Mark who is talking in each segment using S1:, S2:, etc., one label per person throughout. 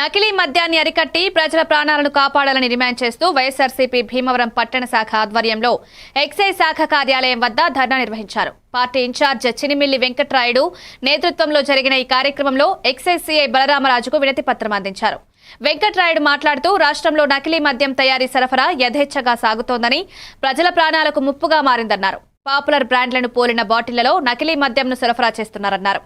S1: నకిలీ మద్యాన్ని అరికట్టి ప్రజల ప్రాణాలను కాపాడాలని డిమాండ్ చేస్తూ వైఎస్ఆర్సీపీ భీమవరం పట్టణ శాఖ ఆధ్వర్యంలో ఎక్సైజ్ శాఖ కార్యాలయం వద్ద ధర్నా నిర్వహించారు. పార్టీ ఇన్ఛార్జ్ చినిమిల్లి వెంకట్రాయుడు నేతృత్వంలో జరిగిన ఈ కార్యక్రమంలో ఎక్సైజ్ సీఐ బలరామరాజుకు వినతి పత్రం అందించారు. వెంకట్రాయుడు మాట్లాడుతూ రాష్ట్రంలో నకిలీ మద్యం తయారీ సరఫరా యథేచ్ఛగా సాగుతోందని ప్రజల ప్రాణాలకు ముప్పుగా మారిందన్నారు. పాపులర్ బ్రాండ్లను పోలిన బాటిళ్ళలో నకిలీ మద్యంను సరఫరా చేస్తున్నారన్నారు.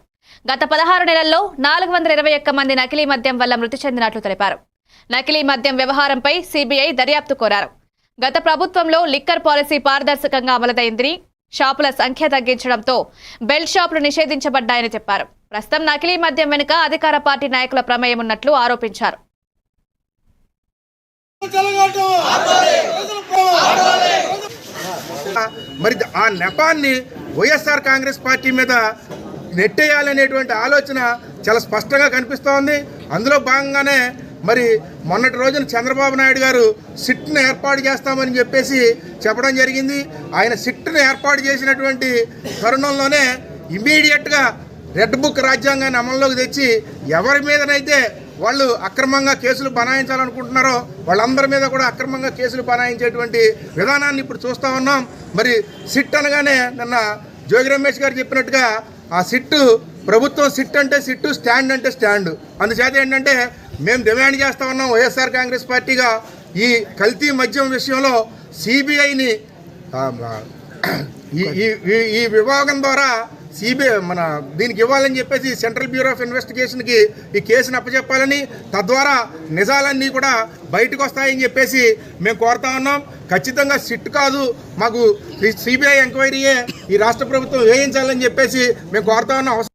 S1: గత పదహారు నెలల్లో నాలుగు వందల ఇరవై ఒక్క మంది నకిలీ మద్యం వల్ల మృతి చెందినట్లు తెలిపారు. నకిలీ మద్యం వ్యవహారంపై సిబిఐ దర్యాప్తు కోరారు. గత ప్రభుత్వంలో లిక్కర్ పాలసీ పారదర్శకంగా అమలైందని షాపుల సంఖ్య తగ్గించడంతో బెల్ట్ షాపులు నిషేధించబడ్డాయని చెప్పారు. ప్రస్తుతం నకిలీ మద్యం వెనుక అధికార పార్టీ నాయకుల ప్రమేయం ఉన్నట్లు ఆరోపించారు.
S2: మరి ఆ నెపాన్ని వైఎస్ఆర్ కాంగ్రెస్ పార్టీ మీద నెట్టేయాలనేటువంటి ఆలోచన చాలా స్పష్టంగా కనిపిస్తోంది. అందులో భాగంగానే మరి మొన్నటి రోజున చంద్రబాబు నాయుడు గారు సిట్ను ఏర్పాటు చేస్తామని చెప్పేసి చెప్పడం జరిగింది. ఆయన సిట్ను ఏర్పాటు చేసినటువంటి తరుణంలోనే ఇమీడియట్గా రెడ్ బుక్ రాజ్యాంగాన్ని అమల్లోకి తెచ్చి ఎవరి మీదనైతే వాళ్ళు అక్రమంగా కేసులు బనాయించాలనుకుంటున్నారో వాళ్ళందరి మీద కూడా అక్రమంగా కేసులు బనాయించేటువంటి విధానాన్ని ఇప్పుడు చూస్తూ ఉన్నాం. మరి సిట్ అనగానే నిన్న జోగి రమేష్ గారు చెప్పినట్టుగా ఆ సిట్టు ప్రభుత్వం సిట్ అంటే సిట్టు స్టాండ్ అంటే స్టాండ్. అందుచేత ఏంటంటే మేము డిమాండ్ చేస్తా ఉన్నాం వైఎస్ఆర్ కాంగ్రెస్ పార్టీగా ఈ కల్తీ మద్యం విషయంలో సిబిఐని ఈ ఈ- ఈ విభాగం ద్వారా సిబిఐ మన దీనికి ఇవ్వాలని చెప్పేసి సెంట్రల్ బ్యూరో ఆఫ్ ఇన్వెస్టిగేషన్కి ఈ కేసును అప్పచెప్పాలని తద్వారా నిజాలన్నీ కూడా బయటకు వస్తాయని చెప్పేసి మేము కోరుతా ఉన్నాం. ఖచ్చితంగా సిట్ కాదు మాకు సిబిఐ ఎంక్వైరీయే ఈ రాష్ట్ర ప్రభుత్వం వేయించాలని చెప్పేసి మేము కోరుతా ఉన్నాం.